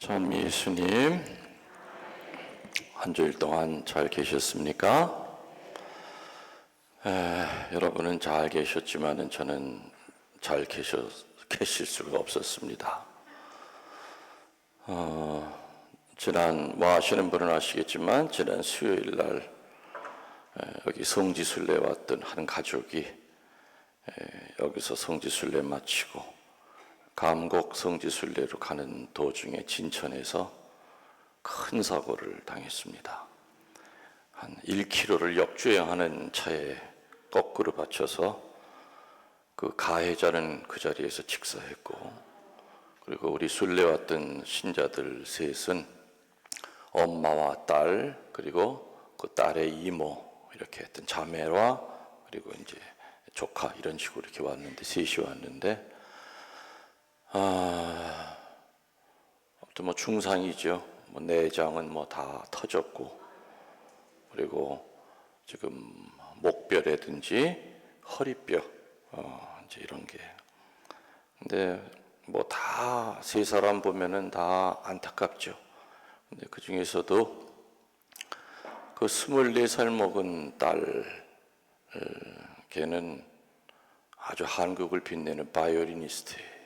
참 예수님 한 주일 동안 잘 계셨습니까? 에, 여러분은 잘 계셨지만은 저는 잘 계셨, 계실 수가 없었습니다. 어, 지난 뭐 아시는 분은 아시겠지만 지난 수요일 날 에, 여기 성지순례 왔던 한 가족이 에, 여기서 성지순례 마치고 감곡 성지순례로 가는 도중에 진천에서 큰 사고를 당했습니다. 한 1km를 역주행하는 차에 거꾸로 받쳐서 그 가해자는 그 자리에서 직사했고 그리고 우리 순례 왔던 신자들 셋은 엄마와 딸 그리고 그 딸의 이모 이렇게 했던 자매와 그리고 이제 조카 이런 식으로 이렇게 왔는데 셋이 왔는데 아, 아무튼 뭐 중상이죠. 뭐 내장은 뭐 다 터졌고 그리고 지금 목뼈라든지 허리뼈 어, 이제 이런 게 근데 뭐 다 세 사람 보면은 다 안타깝죠. 근데 그 중에서도 그 24살 먹은 딸 어, 걔는 아주 한국을 빛내는 바이올리니스트예요.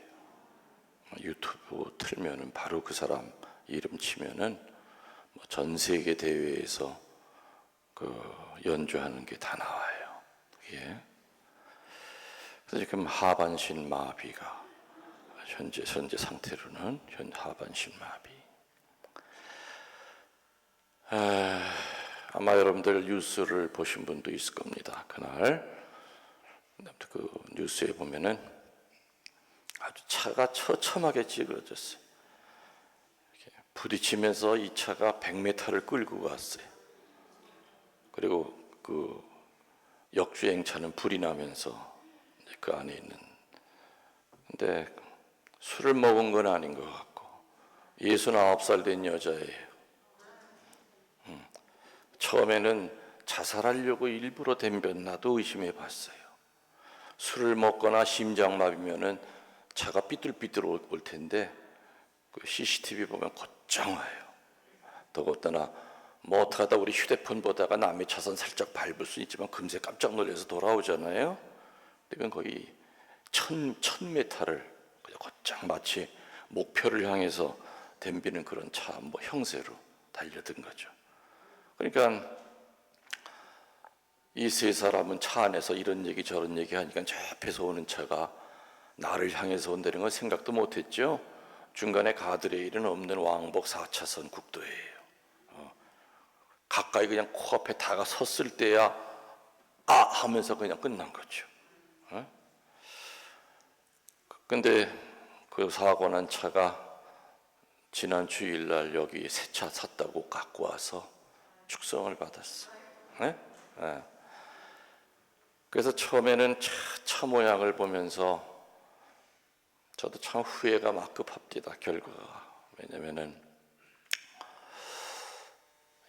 유튜브 틀면은 바로 그 사람 이름 치면은 뭐전 세계 대회에서 그 연주하는 게 다 나와요. 예. 그래서 지금 하반신 마비가 현재 현재 상태로는 현 하반신 마비. 에, 아마 여러분들 뉴스를 보신 분도 있을 겁니다. 그날 그 뉴스에 보면은 아주 차가 처참하게 찌그러졌어요. 부딪히면서 이 차가 100m를 끌고 갔어요. 그리고 그 역주행차는 불이 나면서 그 안에 있는 근데 술을 먹은 건 아닌 것 같고 69살 된 여자예요. 음, 처음에는 자살하려고 일부러 댐변나도 의심해 봤어요. 술을 먹거나 심장마비면은 차가 삐뚤삐뚤 올, 올 텐데 그 CCTV 보면 곧장 와요. 더군다나 뭐 어떡하다 우리 휴대폰 보다가 남의 차선 살짝 밟을 수 있지만 금세 깜짝 놀라서 돌아오잖아요. 이건 거의 천, 천 메타를 그냥 곧장 마치 목표를 향해서 댐비는 그런 차 뭐 형세로 달려든 거죠. 그러니까 이 세 사람은 차 안에서 이런 얘기 저런 얘기 하니까 저 앞에서 오는 차가 나를 향해서 온다는 걸 생각도 못했죠. 중간에 가드레일은 없는 왕복 4차선 국도예요. 어, 가까이 그냥 코앞에 다가 섰을 때야 아 하면서 그냥 끝난 거죠. 어? 근데 그 사고 난 차가 지난 주일날 여기 새 차 샀다고 갖고 와서 축성을 받았어. 네? 네. 그래서 처음에는 차, 차 모양을 보면서 저도 참 후회가 막급합니다. 결과가 왜냐면은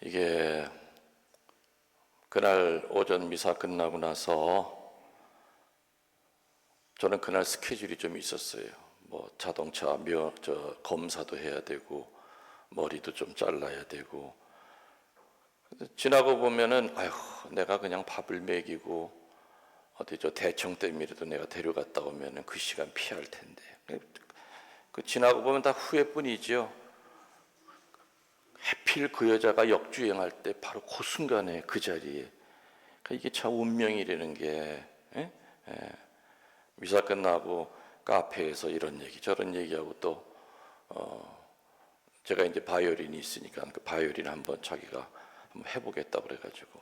이게 그날 오전 미사 끝나고 나서 저는 그날 스케줄이 좀 있었어요. 뭐 자동차 며, 저 검사도 해야 되고 머리도 좀 잘라야 되고 지나고 보면은 아휴 내가 그냥 밥을 먹이고 어디 저 대청 때문이라도 내가 데려갔다 오면은 그 시간 피할 텐데 그 지나고 보면 다 후회뿐이죠. 해필 그 여자가 역주행할 때 바로 그 순간에 그 자리에 그러니까 이게 참 운명이라는 게 예? 예. 미사 끝나고 카페에서 이런 얘기 저런 얘기하고 또 어, 제가 이제 바이올린이 있으니까 그 바이올린 한번 자기가 한번 해보겠다 그래가지고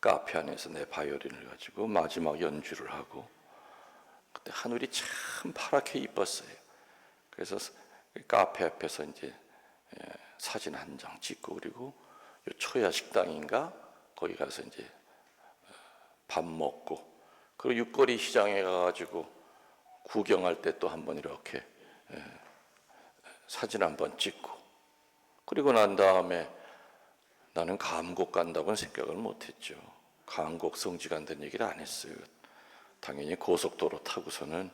카페 안에서 내 바이올린을 가지고 마지막 연주를 하고 그때 하늘이 참 파랗게 이뻤어요. 그래서 카페 앞에서 이제 예, 사진 한 장 찍고 그리고 초야 식당인가 거기 가서 이제 어, 밥 먹고 그리고 육거리 시장에 가가지고 구경할 때 또 한 번 이렇게 예, 사진 한 번 찍고 그리고 난 다음에 나는 감곡 간다고는 생각을 못했죠. 감곡 성지 간다는 얘기를 안 했어요. 당연히 고속도로 타고서는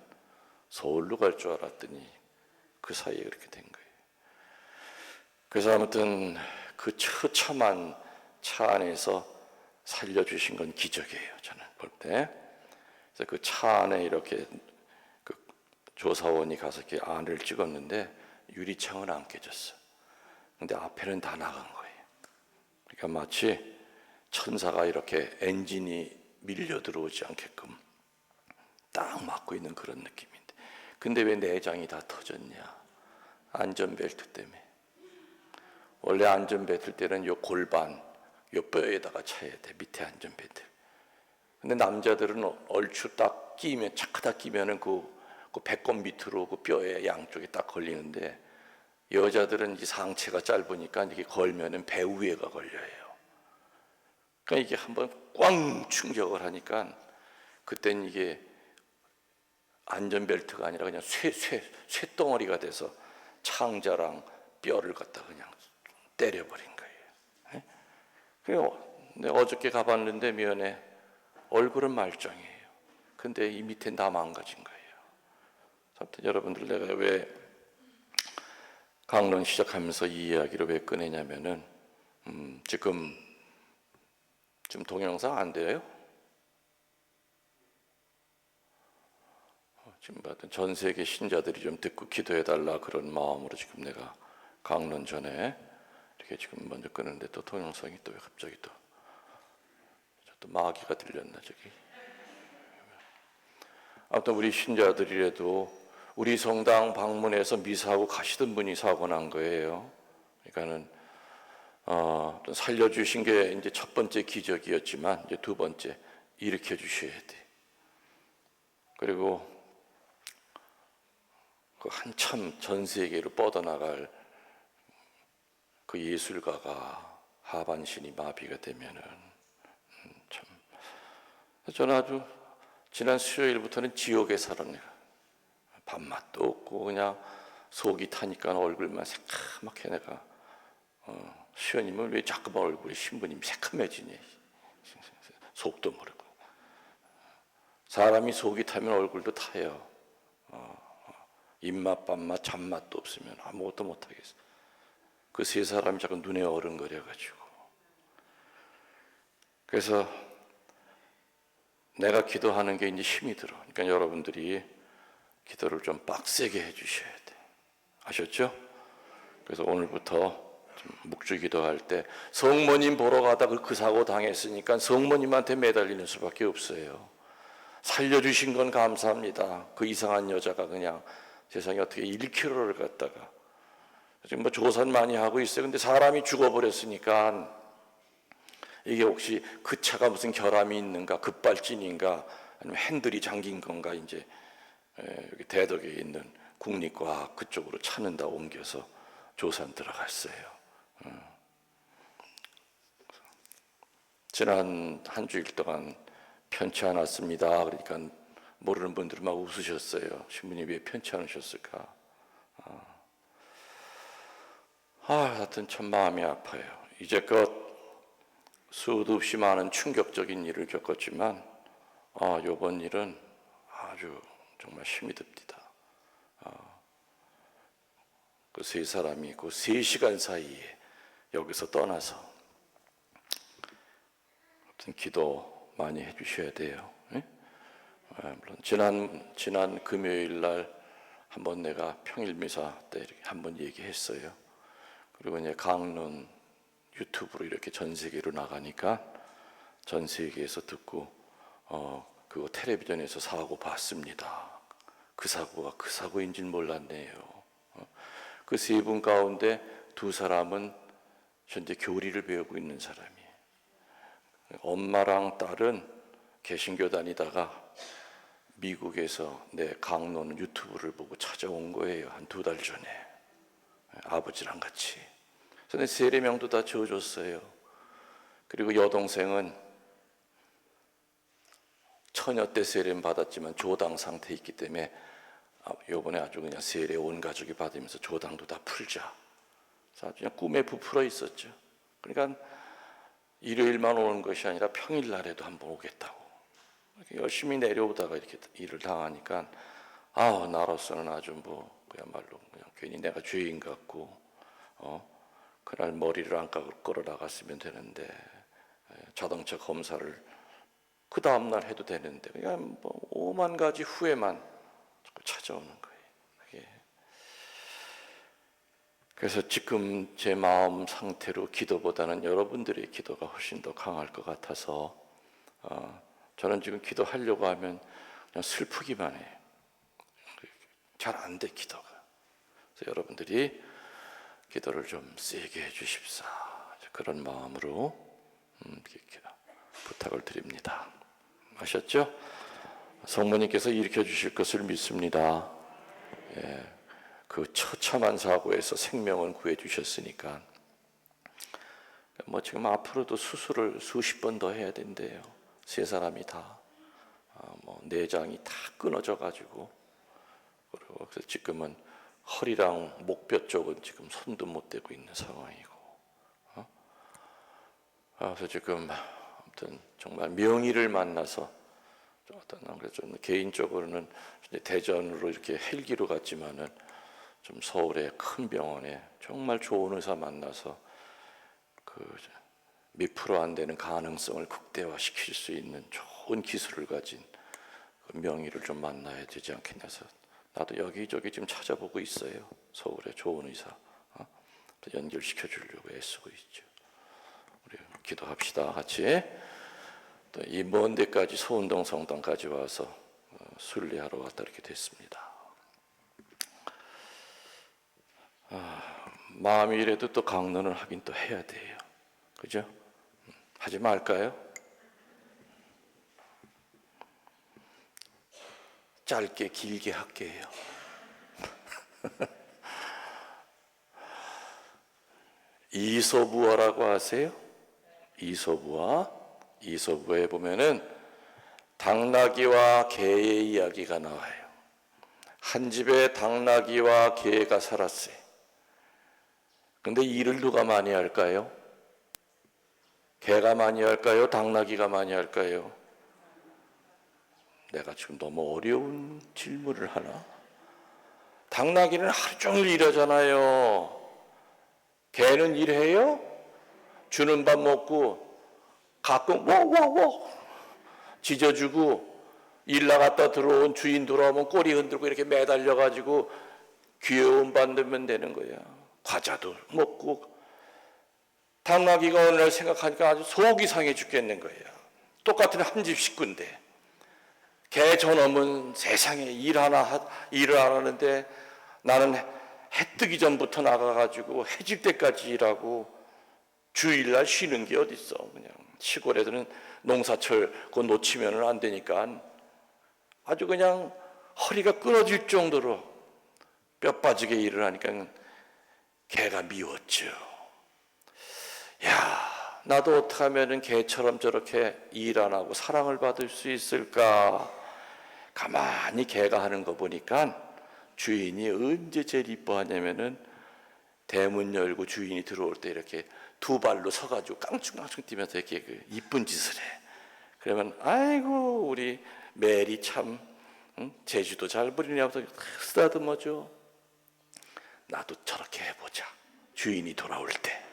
서울로 갈 줄 알았더니 그 사이에 그렇게 된 거예요. 그래서 아무튼 그 처참한 차 안에서 살려주신 건 기적이에요. 저는 볼 때. 그래서 그 차 안에 이렇게 그 조사원이 가서 이렇게 안을 찍었는데 유리창은 안 깨졌어. 근데 앞에는 다 나간 거예요. 그러니까 마치 천사가 이렇게 엔진이 밀려 들어오지 않게끔 딱 막고 있는 그런 느낌인데. 근데 왜 내장이 다 터졌냐? 안전벨트 때문에. 원래 안전벨트 때는 요 골반, 요 뼈에다가 차야 돼. 밑에 안전벨트. 근데 남자들은 얼추 딱 끼면 착하다 끼면은 그, 그 배꼽 밑으로 그 뼈에 양쪽에 딱 걸리는데 여자들은 이 상체가 짧으니까 이게 걸면은 배 위에가 걸려요. 그러니까 이게 한번 꽝 충격을 하니까 그땐 이게 안전벨트가 아니라 그냥 쇠, 쇠, 쇠덩어리가 돼서 창자랑 뼈를 갖다 그냥 때려버린 거예요. 예? 그래요. 내가 어저께 가봤는데 면에 얼굴은 말짱이에요. 근데 이 밑에 다 망가진 거예요. 아무튼 여러분들 내가 왜 강론 시작하면서 이 이야기를 왜 꺼내냐면은 음, 지금 지금 동영상 안 돼요? 지금 받은 전 세계 신자들이 좀 듣고 기도해 달라 그런 마음으로 지금 내가 강론 전에 이렇게 지금 먼저 끄는데 또 동영상이 또 왜 갑자기 또, 또 마귀가 들렸나 저기. 아무튼 우리 신자들이라도 우리 성당 방문해서 미사하고 가시던 분이 사고 난 거예요. 그러니까는 어, 살려주신 게 이제 첫 번째 기적이었지만 이제 두 번째 일으켜 주셔야 돼. 그리고 그 한참 전 세계로 뻗어나갈 그 예술가가 하반신이 마비가 되면은 음, 참 저는 아주 지난 수요일부터는 지옥에 살았네요. 밥맛도 없고 그냥 속이 타니까 얼굴만 새카맣게 내가 어, 시원이면 왜 자꾸만 얼굴에 신부님 새카매지니 속도 모르고 사람이 속이 타면 얼굴도 타요. 입맛, 밥맛, 잡맛도 없으면 아무것도 못하겠어. 그 세 사람이 자꾸 눈에 어른거려가지고. 그래서 내가 기도하는 게 이제 힘이 들어. 그러니까 여러분들이 기도를 좀 빡세게 해주셔야 돼. 아셨죠? 그래서 오늘부터 좀 묵주 기도할 때 성모님 보러 가다가 그 사고 당했으니까 성모님한테 매달리는 수밖에 없어요. 살려주신 건 감사합니다. 그 이상한 여자가 그냥 세상에 어떻게 1km를 갔다가 지금 뭐 조산 많이 하고 있어요. 근데 사람이 죽어버렸으니까 이게 혹시 그 차가 무슨 결함이 있는가, 급발진인가, 아니면 핸들이 잠긴 건가, 이제 에, 여기 대덕에 있는 국립과학 그쪽으로 차는 다 옮겨서 조산 들어갔어요. 음. 지난 한 주일 동안 편치 않았습니다. 그러니까 모르는 분들은 막 웃으셨어요. 신부님 왜 편치 않으셨을까? 아, 아, 하여튼 참 마음이 아파요. 이제껏 수도 없이 많은 충격적인 일을 겪었지만, 아, 요번 일은 아주 정말 힘이 듭니다. 아, 그세 사람이 그 세 시간 사이에 여기서 떠나서, 기도 많이 해주셔야 돼요. 예? 아, 물론 지난 지난 금요일 날 한번 내가 평일 미사 때 이렇게 한번 얘기했어요. 그리고 이제 강론 유튜브로 이렇게 전 세계로 나가니까 전 세계에서 듣고 어 그거 텔레비전에서 사고 봤습니다. 그 사고가 그 사고인 줄 몰랐네요. 어, 그세 분 가운데 두 사람은 현재 교리를 배우고 있는 사람이에요. 엄마랑 딸은 개신교 다니다가 미국에서 내 강론 유튜브를 보고 찾아온 거예요. 한 두 달 전에. 아버지랑 같이. 그래서 세례 명도 다 지어줬어요. 그리고 여동생은 처녀 때 세례는 받았지만 조당 상태에 있기 때문에 아, 요번에 아주 그냥 세례 온 가족이 받으면서 조당도 다 풀자. 그냥 꿈에 부풀어 있었죠. 그러니까 일요일만 오는 것이 아니라 평일날에도 한번 오겠다고. 열심히 내려오다가 이렇게 일을 당하니까 아 나로서는 아주 뭐 그야말로 그냥 괜히 내가 죄인 같고 어 그날 머리를 안 감고 걸어 나갔으면 되는데 에, 자동차 검사를 그 다음 날 해도 되는데 그냥 뭐 오만 가지 후회만 찾아오는 거예요. 이게. 그래서 지금 제 마음 상태로 기도보다는 여러분들의 기도가 훨씬 더 강할 것 같아서 어, 저는 지금 기도하려고 하면 그냥 슬프기만 해요. 잘 안 돼 기도가. 그래서 여러분들이 기도를 좀 세게 해주십사. 그런 마음으로 음, 부탁을 드립니다. 아셨죠? 성모님께서 일으켜 주실 것을 믿습니다. 예, 그 처참한 사고에서 생명은 구해 주셨으니까. 뭐 지금 앞으로도 수술을 수십 번 더 해야 된대요. 세 사람이 다. 아, 뭐 내장이 다 끊어져 가지고 그리고 지금은 허리랑 목뼈 쪽은 지금 손도 못 대고 있는 상황이고. 어? 아, 그래서 지금 아무튼 정말 명의를 만나서 좀 어떤 난 그래서 좀 개인적으로는 대전으로 이렇게 헬기로 갔지만은 좀 서울의 큰 병원에 정말 좋은 의사 만나서 그 몇 프로 안 되는 가능성을 극대화시킬 수 있는 좋은 기술을 가진 그 명의를 좀 만나야 되지 않겠냐 해서 나도 여기저기 지금 찾아보고 있어요. 서울에 좋은 의사 어? 또 연결시켜 주려고 애쓰고 있죠. 우리 기도합시다 같이. 또 이 먼 데까지 소운동 성당까지 와서 어, 순례하러 왔다 이렇게 됐습니다. 아, 마음이 이래도 또 강론을 하긴 또 해야 돼요. 그죠? 음, 하지 말까요? 짧게 길게 할게요. 이소부어라고 아세요? 이소부어. 이소부에 보면은 당나귀와 개의 이야기가 나와요. 한 집에 당나귀와 개가 살았어요. 근데 일을 누가 많이 할까요? 개가 많이 할까요? 당나귀가 많이 할까요? 내가 지금 너무 어려운 질문을 하나? 당나귀는 하루 종일 일하잖아요. 개는 일해요? 주는 밥 먹고 가끔 워워워 짖어주고 일 나갔다 들어온 주인 돌아오면 꼬리 흔들고 이렇게 매달려 가지고 귀여움 받으면 되는 거야. 과자도 먹고 당나귀가 어느 날 생각하니까 아주 속이 상해 죽겠는 거야. 똑같은 한 집 식구인데 개 저놈은 세상에 일 하나 하- 일을 안 하는데 나는 해 뜨기 전부터 나가가지고 해질 때까지 일하고 주일날 쉬는 게 어딨어 그냥 시골에서는 농사철 그 놓치면은 안 되니까 아주 그냥 허리가 끊어질 정도로 뼈 빠지게 일을 하니까 개가 미웠죠. 야, 나도 어떻게 하면은 개처럼 저렇게 일 안 하고 사랑을 받을 수 있을까? 가만히 개가 하는 거 보니까 주인이 언제 제일 이뻐하냐면은 대문 열고 주인이 들어올 때 이렇게 두 발로 서가지고 깡충깡충 뛰면서 이렇게 그 이쁜 짓을 해. 그러면 아이고 우리 메리 참 응? 제주도 잘 부리냐면서 쓰다듬어줘. 나도 저렇게 해보자. 주인이 돌아올 때.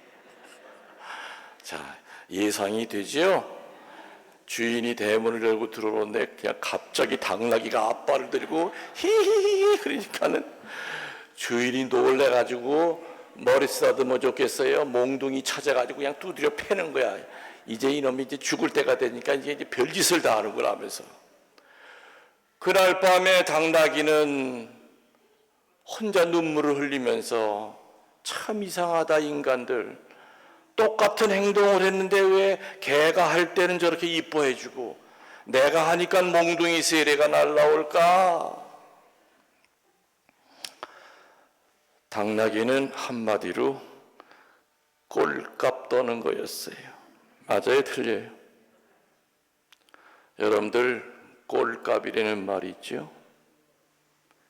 자 예상이 되지요. 주인이 대문을 열고 들어오는데 그냥 갑자기 당나귀가 앞발을 들고 히히히 그러니까는 주인이 놀래가지고 머리 쓰다듬어 줬겠어요. 몽둥이 찾아가지고 그냥 두드려 패는 거야. 이제 이놈이 이제 죽을 때가 되니까 이제 이제 별짓을 다 하는구나 하면서. 그날 밤에 당나귀는 혼자 눈물을 흘리면서 참 이상하다 인간들. 똑같은 행동을 했는데 왜 개가 할 때는 저렇게 이뻐해주고 내가 하니까 몽둥이 세례가 날라올까? 당나귀는 한마디로 꼴값 떠는 거였어요. 맞아요, 틀려요? 여러분들 꼴값이라는 말이 있죠?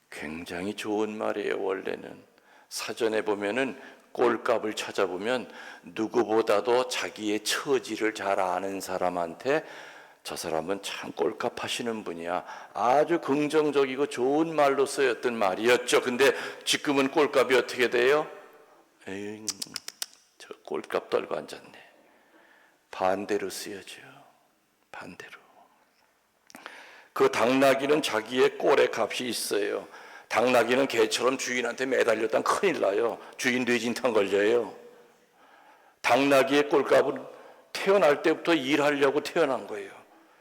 굉장히 좋은 말이에요, 원래는. 사전에 보면은 꼴값을 찾아보면 누구보다도 자기의 처지를 잘 아는 사람한테 저 사람은 참 꼴값 하시는 분이야. 아주 긍정적이고 좋은 말로 쓰였던 말이었죠. 근데 지금은 꼴값이 어떻게 돼요? 에이, 꼴값 떨고 앉았네. 반대로 쓰여져. 반대로. 그 당나귀는 자기의 꼴의 값이 있어요. 당나귀는 개처럼 주인한테 매달렸다면 큰일 나요. 주인 뇌진탕 걸려요. 당나귀의 꼴값은 태어날 때부터 일하려고 태어난 거예요.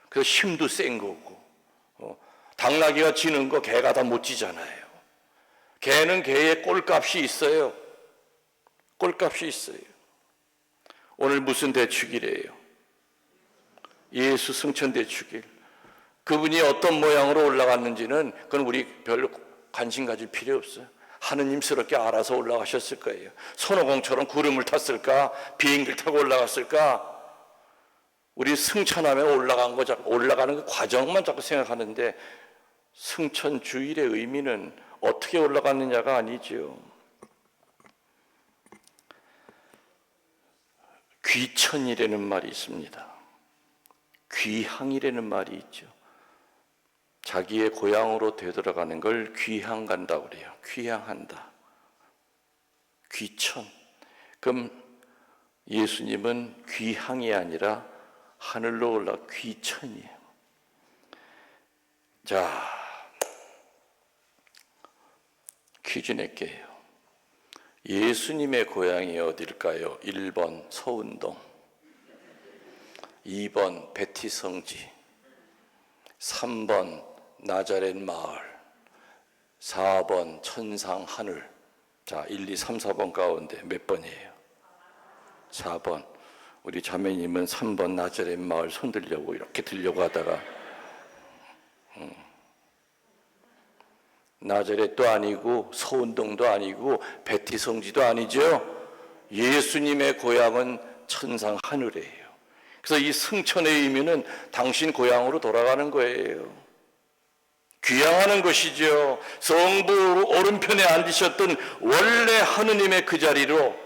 그래서 힘도 센 거고. 어, 당나귀가 지는 거 개가 다 못 지잖아요. 개는 개의 꼴값이 있어요. 꼴값이 있어요. 오늘 무슨 대축이래요? 예수 승천 대축일. 그분이 어떤 모양으로 올라갔는지는 그건 우리 별로 관심 가질 필요 없어요. 하느님스럽게 알아서 올라가셨을 거예요. 손오공처럼 구름을 탔을까? 비행기를 타고 올라갔을까? 우리 승천하면 올라간 거, 올라가는 그 과정만 자꾸 생각하는데 승천 주일의 의미는 어떻게 올라갔느냐가 아니죠. 귀천이라는 말이 있습니다. 귀향이라는 말이 있죠. 자기의 고향으로 되돌아가는 걸 귀향 간다고 그래요. 귀향한다. 귀천. 그럼 예수님은 귀향이 아니라 하늘로 올라 귀천이에요. 자, 퀴즈 낼게요. 예수님의 고향이 어딜까요? 1번 서운동, 2번 베티성지, 3번 나자렛 마을, 4번 천상 하늘. 자, 1, 2, 3, 4번 가운데 몇 번이에요? 4번. 우리 자매님은 3번 나자렛 마을 손 들려고 이렇게 들려고 하다가 음. 나자렛도 아니고 서운동도 아니고 베티성지도 아니죠. 예수님의 고향은 천상 하늘이에요. 그래서 이 승천의 의미는 당신 고향으로 돌아가는 거예요. 귀향하는 것이죠. 성부 오른편에 앉으셨던 원래 하느님의 그 자리로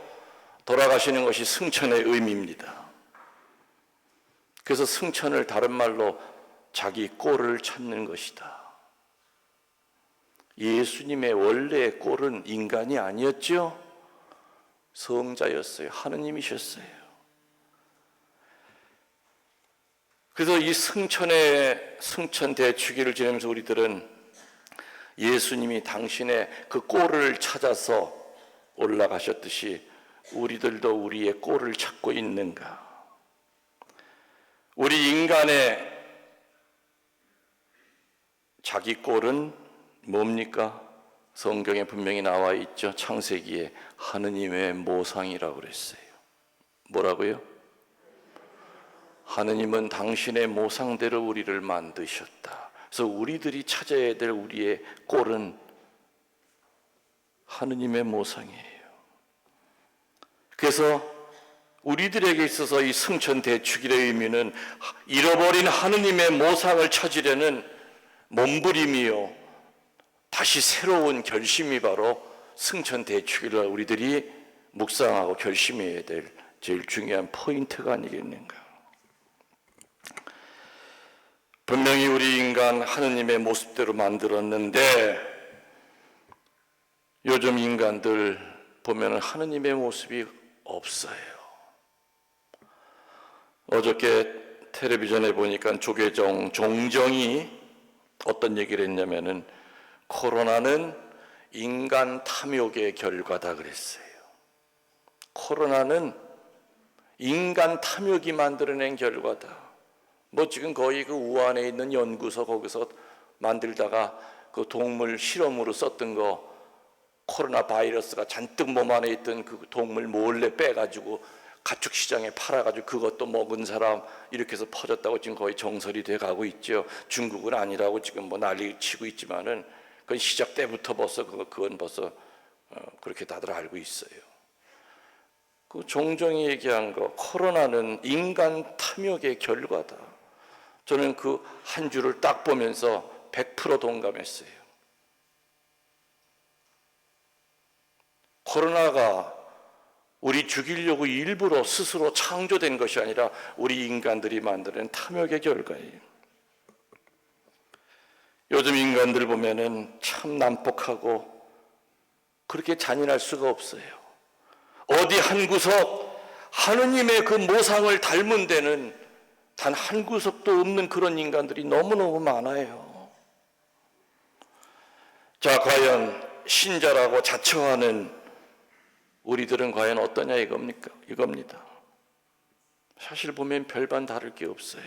돌아가시는 것이 승천의 의미입니다. 그래서 승천을 다른 말로 자기 꼴을 찾는 것이다. 예수님의 원래의 꼴은 인간이 아니었죠. 성자였어요. 하느님이셨어요. 그래서 이 승천의 승천 대축일을 지내면서 우리들은 예수님이 당신의 그 꼴을 찾아서 올라가셨듯이 우리들도 우리의 꼴을 찾고 있는가? 우리 인간의 자기 꼴은 뭡니까? 성경에 분명히 나와 있죠. 창세기에 하느님의 모상이라고 그랬어요. 뭐라고요? 하느님은 당신의 모상대로 우리를 만드셨다. 그래서 우리들이 찾아야 될 우리의 꼴은 하느님의 모상이에요. 그래서 우리들에게 있어서 이 승천 대축일의 의미는 잃어버린 하느님의 모상을 찾으려는 몸부림이요. 다시 새로운 결심이 바로 승천 대축일을 우리들이 묵상하고 결심해야 될 제일 중요한 포인트가 아니겠는가. 분명히 우리 인간 하느님의 모습대로 만들었는데 요즘 인간들 보면 하느님의 모습이 없어요. 어저께 텔레비전에 보니까 조계종 종정이 어떤 얘기를 했냐면은 코로나는 인간 탐욕의 결과다 그랬어요. 코로나는 인간 탐욕이 만들어낸 결과다. 뭐 지금 거의 그 우한에 있는 연구소 거기서 만들다가 그 동물 실험으로 썼던 거 코로나 바이러스가 잔뜩 몸 안에 있던 그 동물 몰래 빼가지고 가축 시장에 팔아가지고 그것도 먹은 사람 이렇게 해서 퍼졌다고 지금 거의 정설이 돼 가고 있죠. 중국은 아니라고 지금 뭐 난리 치고 있지만은 그건 시작 때부터 벌써 그건 벌써 어, 그렇게 다들 알고 있어요. 그 종종이 얘기한 거 코로나는 인간 탐욕의 결과다. 저는 그 한 줄을 딱 보면서 100% 동감했어요. 코로나가 우리 죽이려고 일부러 스스로 창조된 것이 아니라 우리 인간들이 만드는 탐욕의 결과예요. 요즘 인간들 보면은 참 난폭하고 그렇게 잔인할 수가 없어요. 어디 한 구석 하느님의 그 모상을 닮은 데는 단 한 구석도 없는 그런 인간들이 너무너무 많아요. 자, 과연 신자라고 자처하는 우리들은 과연 어떠냐 이겁니까? 이겁니다. 사실 보면 별반 다를 게 없어요.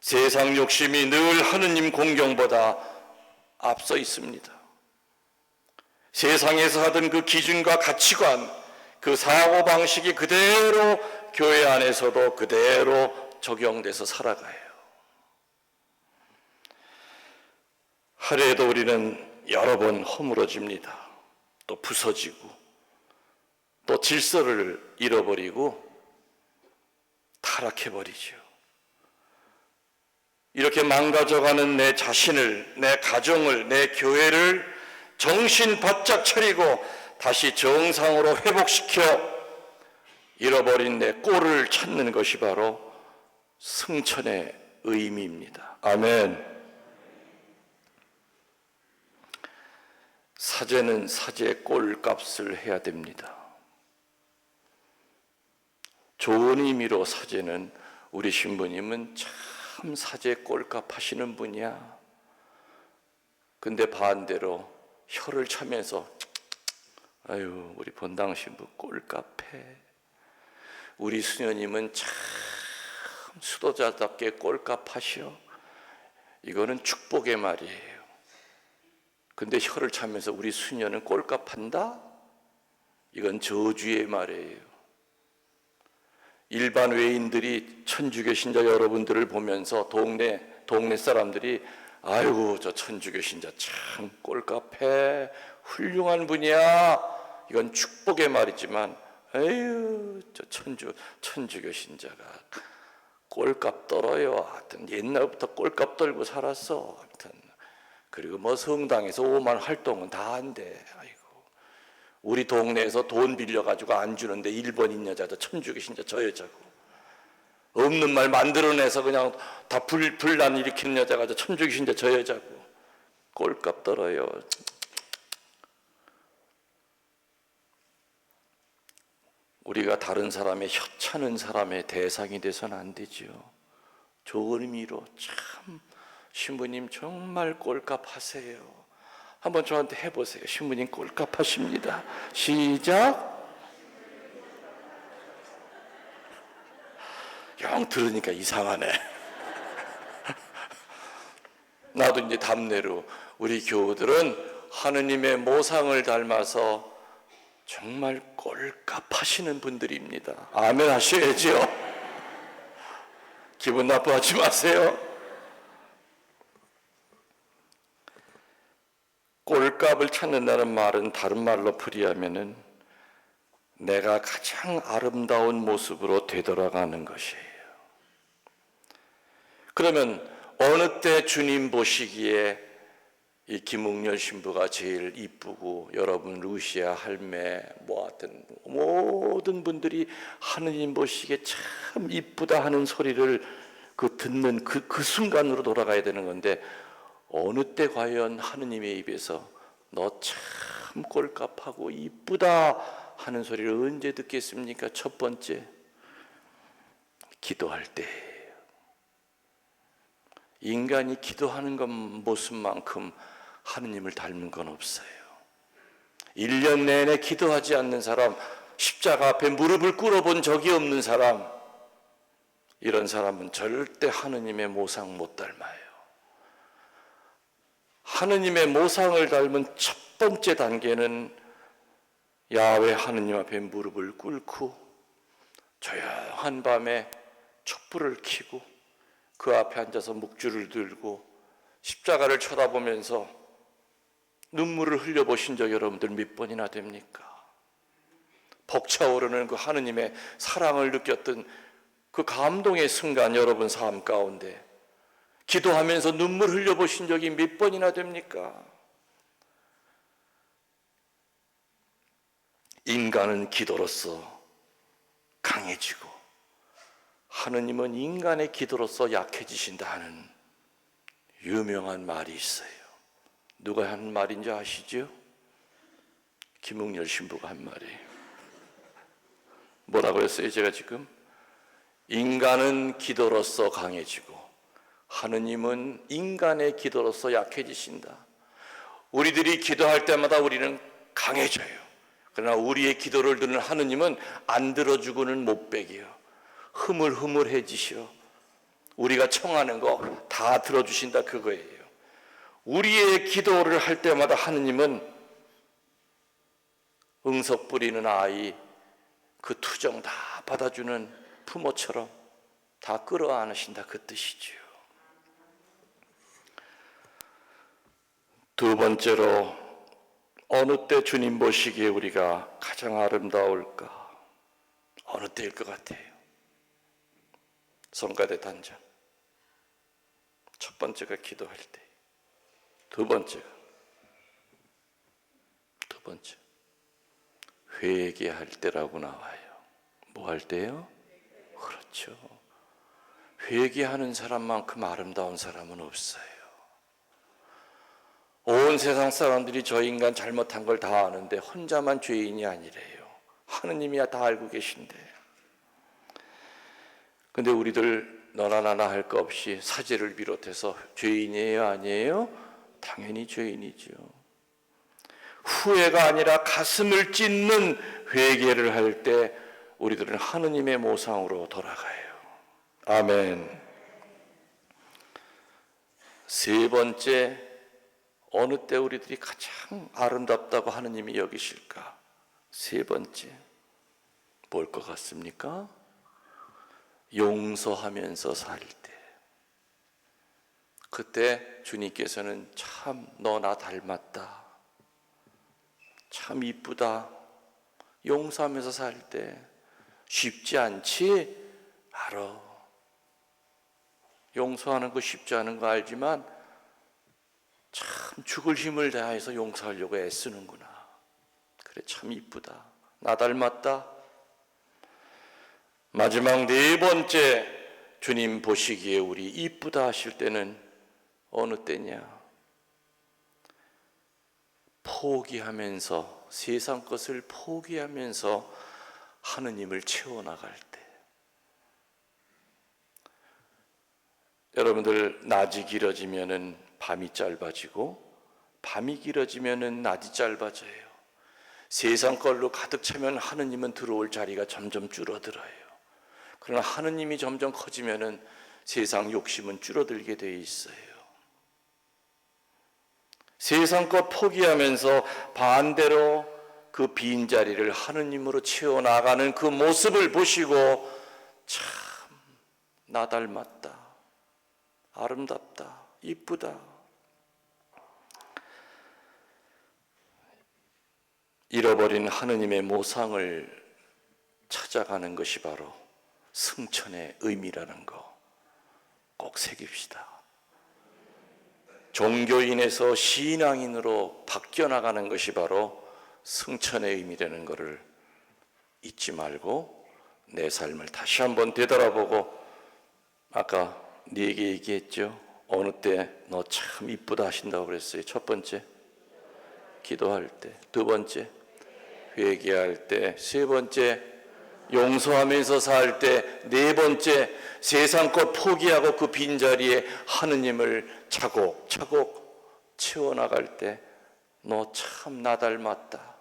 세상 욕심이 늘 하느님 공경보다 앞서 있습니다. 세상에서 하던 그 기준과 가치관, 그 사고 방식이 그대로 교회 안에서도 그대로 적용돼서 살아가요. 하루에도 우리는 여러 번 허물어집니다. 또 부서지고, 또 질서를 잃어버리고, 타락해버리죠. 이렇게 망가져가는 내 자신을, 내 가정을, 내 교회를 정신 바짝 차리고 다시 정상으로 회복시켜 잃어버린 내 꼴을 찾는 것이 바로 승천의 의미입니다. 아멘. 사제는 사제의 꼴값을 해야 됩니다. 좋은 의미로 사제는 우리 신부님은 참 사제 꼴값 하시는 분이야. 근데 반대로 혀를 차면서 아유 우리 본당 신부 꼴값해. 우리 수녀님은 참 수도자답게 꼴값하시오. 이거는 축복의 말이에요. 근데 혀를 차면서 우리 수녀는 꼴값한다? 이건 저주의 말이에요. 일반 외인들이 천주교 신자 여러분들을 보면서 동네 동네 사람들이 아이고 저 천주교 신자 참 꼴값해 훌륭한 분이야 이건 축복의 말이지만 에휴 저 천주 천주교 신자가 꼴값 떨어요. 하여튼 옛날부터 꼴값 떨고 살았어. 하여튼. 그리고 뭐 성당에서 오만 활동은 다 한대 아이고. 우리 동네에서 돈 빌려 가지고 안 주는데 일본인 여자도 천주교 신자 저 여자고 없는 말 만들어내서 그냥 다 불, 분란 일으키는 여자가 저 천주교 신자 저 여자고 꼴값 떨어요 우리가 다른 사람의 혀차는 사람의 대상이 돼서는 안 되죠 좋은 의미로 참 신부님 정말 꼴값 하세요 한번 저한테 해보세요. 신부님 꼴값 하십니다. 시작. 영 들으니까 이상하네. 나도 이제 답례로 우리 교우들은 하느님의 모상을 닮아서 정말 꼴값 하시는 분들입니다. 아멘 하셔야죠. 기분 나빠하지 마세요. 꼴값을 찾는다는 말은 다른 말로 풀이하면은 내가 가장 아름다운 모습으로 되돌아가는 것이에요. 그러면 어느 때 주님 보시기에 이 김웅열 신부가 제일 이쁘고 여러분 루시아 할매 뭐 하여튼 모든 분들이 하느님 보시기에 참 이쁘다 하는 소리를 그 듣는 그, 그 순간으로 돌아가야 되는 건데 어느 때 과연 하느님의 입에서 너 참 꼴값하고 이쁘다 하는 소리를 언제 듣겠습니까? 첫 번째 기도할 때 인간이 기도하는 것 모습만큼 하느님을 닮은 건 없어요. 1년 내내 기도하지 않는 사람, 십자가 앞에 무릎을 꿇어본 적이 없는 사람, 이런 사람은 절대 하느님의 모상 못 닮아요. 하느님의 모상을 닮은 첫 번째 단계는 야외 하느님 앞에 무릎을 꿇고 조용한 밤에 촛불을 켜고 그 앞에 앉아서 묵주를 들고 십자가를 쳐다보면서 눈물을 흘려보신 적 여러분들 몇 번이나 됩니까? 벅차오르는 그 하느님의 사랑을 느꼈던 그 감동의 순간 여러분 삶 가운데 기도하면서 눈물 흘려보신 적이 몇 번이나 됩니까? 인간은 기도로서 강해지고 하느님은 인간의 기도로서 약해지신다 하는 유명한 말이 있어요. 누가 한 말인지 아시죠? 김웅열 신부가 한 말이에요. 뭐라고 했어요? 제가 지금 인간은 기도로서 강해지고 하느님은 인간의 기도로서 약해지신다. 우리들이 기도할 때마다 우리는 강해져요. 그러나 우리의 기도를 듣는 하느님은 안 들어주고는 못 빼기요. 흐물흐물해지셔. 우리가 청하는 거 다 들어주신다 그거예요. 우리의 기도를 할 때마다 하느님은 응석 뿌리는 아이 그 투정 다 받아주는 부모처럼 다 끌어안으신다 그 뜻이지요. 두 번째로 어느 때 주님 보시기에 우리가 가장 아름다울까? 어느 때일 것 같아요? 성가대 단장. 첫 번째가 기도할 때. 두 번째가 두 번째 회개할 때라고 나와요. 뭐 할 때요? 그렇죠. 회개하는 사람만큼 아름다운 사람은 없어요. 온 세상 사람들이 저 인간 잘못한 걸 다 아는데 혼자만 죄인이 아니래요. 하느님이야 다 알고 계신데. 근데 우리들 너나 나나 할 거 없이 사제를 비롯해서 죄인이에요, 아니에요? 당연히 죄인이죠. 후회가 아니라 가슴을 찢는 회개를 할 때 우리들은 하느님의 모상으로 돌아가요. 아멘. 세 번째, 어느 때 우리들이 가장 아름답다고 하느님이 여기실까? 세 번째, 뭘 것 같습니까? 용서하면서 살 때. 그때 주님께서는 참 너 나 닮았다. 참 이쁘다. 용서하면서 살 때 쉽지 않지? 알아. 용서하는 거 쉽지 않은 거 알지만 참 죽을 힘을 다해서 용서하려고 애쓰는구나. 그래 참 이쁘다. 나 닮았다. 마지막 네 번째 주님 보시기에 우리 이쁘다 하실 때는 어느 때냐? 포기하면서 세상 것을 포기하면서 하느님을 채워나갈 때. 여러분들 낮이 길어지면은 밤이 짧아지고 밤이 길어지면은 낮이 짧아져요. 세상 걸로 가득 차면 하느님은 들어올 자리가 점점 줄어들어요. 그러나 하느님이 점점 커지면은 세상 욕심은 줄어들게 돼 있어요. 세상 것 포기하면서 반대로 그 빈 자리를 하느님으로 채워 나가는 그 모습을 보시고 참 나 닮았다. 아름답다. 이쁘다. 잃어버린 하느님의 모상을 찾아가는 것이 바로 승천의 의미라는 거 꼭 새깁시다. 종교인에서 신앙인으로 바뀌어 나가는 것이 바로 승천의 의미라는 것을 잊지 말고 내 삶을 다시 한번 되돌아보고 아까 네게 얘기했죠. 어느 때 너 참 이쁘다 하신다고 그랬어요. 첫 번째? 기도할 때, 두 번째? 회개할 때, 세 번째 용서하면서 살 때, 네 번째 세상 것 포기하고 그 빈자리에 하느님을 차곡차곡 채워나갈 때 너 참 나 닮았다.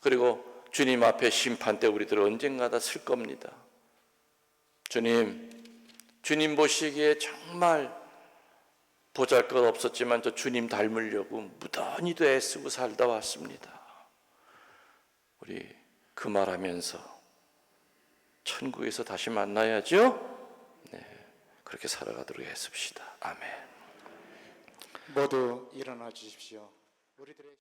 그리고 주님 앞에 심판 때 우리들 언젠가 다 쓸 겁니다. 주님, 주님 보시기에 정말 보잘 것 없었지만 저 주님 닮으려고 무던히도 애쓰고 살다 왔습니다. 우리 그 말하면서 천국에서 다시 만나야죠. 네, 그렇게 살아가도록 애씁시다. 아멘. 모두 일어나 주십시오. 우리들의